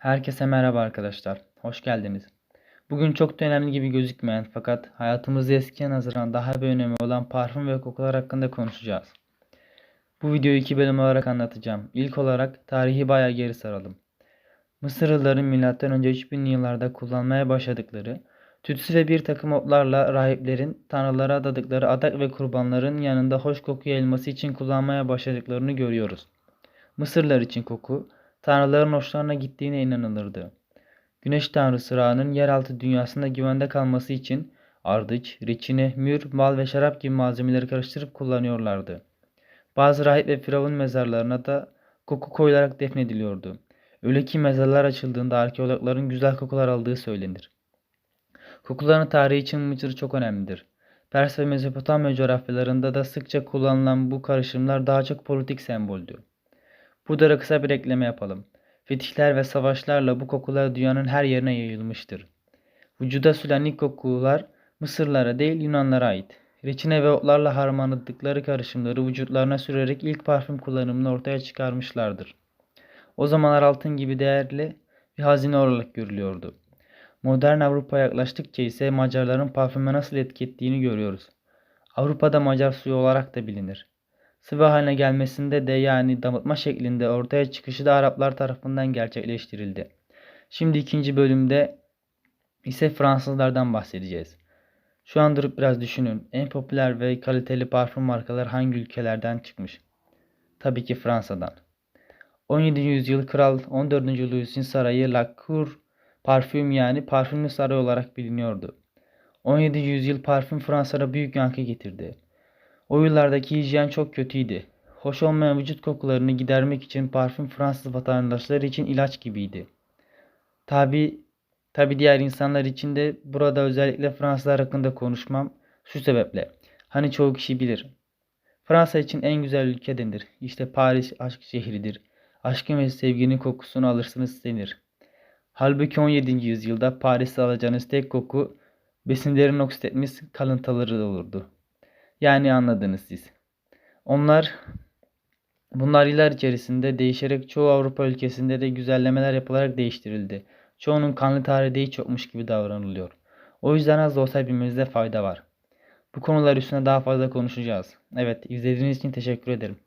Herkese merhaba arkadaşlar. Hoş geldiniz. Bugün çok da önemli gibi gözükmeyen fakat hayatımızda eskiye nazaran daha bir önemi olan parfüm ve kokular hakkında konuşacağız. Bu videoyu iki bölüm olarak anlatacağım. İlk olarak tarihi bayağı geri saralım. Mısırlıların M.Ö. 3000'li yıllarda kullanmaya başladıkları tütsü ve bir takım otlarla rahiplerin tanrılara adadıkları adak ve kurbanların yanında hoş koku yayılması için kullanmaya başladıklarını görüyoruz. Mısırlılar için koku tanrıların hoşlarına gittiğine inanılırdı. Güneş tanrısı Ra'nın yeraltı dünyasında güvende kalması için ardıç, reçine, mür, bal ve şarap gibi malzemeleri karıştırıp kullanıyorlardı. Bazı rahip ve firavun mezarlarına da koku koyularak defnediliyordu. Öyle ki mezarlar açıldığında arkeologların güzel kokular aldığı söylenir. Kokuların tarihi için Mısır çok önemlidir. Pers ve Mezopotamya coğrafyalarında da sıkça kullanılan bu karışımlar daha çok politik semboldü. Burada kısa bir ekleme yapalım. Fetihler ve savaşlarla bu kokular dünyanın her yerine yayılmıştır. Vücuda süren ilk kokular Mısırlara değil Yunanlara ait. Reçine ve otlarla harmanladıkları karışımları vücutlarına sürerek ilk parfüm kullanımını ortaya çıkarmışlardır. O zamanlar altın gibi değerli bir hazine olarak görülüyordu. Modern Avrupa'ya yaklaştıkça ise Macarların parfüme nasıl etki ettiğini görüyoruz. Avrupa'da Macar suyu olarak da bilinir. Sıvı haline gelmesinde de yani damıtma şeklinde ortaya çıkışı da Araplar tarafından gerçekleştirildi. Şimdi ikinci bölümde ise Fransızlardan bahsedeceğiz. Şu an durup biraz düşünün. En popüler ve kaliteli parfüm markaları hangi ülkelerden çıkmış? Tabii ki Fransa'dan. 17. yüzyıl Kral 14. Louis'in sarayı La Cour Parfüm yani parfümlü saray olarak biliniyordu. 17. yüzyıl parfüm Fransa'da büyük yankı getirdi. O yıllardaki hijyen çok kötüydü. Hoş olmayan vücut kokularını gidermek için parfüm Fransız vatandaşları için ilaç gibiydi. Tabi tabi diğer insanlar için de burada özellikle Fransızlar hakkında konuşmam şu sebeple. Hani çoğu kişi bilir. Fransa için en güzel ülke denir. İşte Paris aşk şehridir. Aşkın ve sevginin kokusunu alırsınız denir. Halbuki 17. yüzyılda Paris'te alacağınız tek koku besinlerin oksit etmiş kalıntıları olurdu. Yani anladınız siz. Onlar bunlar yıllar içerisinde değişerek çoğu Avrupa ülkesinde de güzellemeler yapılarak değiştirildi. Çoğunun kanlı tarihi hiç yokmuş gibi davranılıyor. O yüzden az da olsa bilmemizde fayda var. Bu konular üstüne daha fazla konuşacağız. Evet izlediğiniz için teşekkür ederim.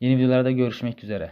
Yeni videolarda görüşmek üzere.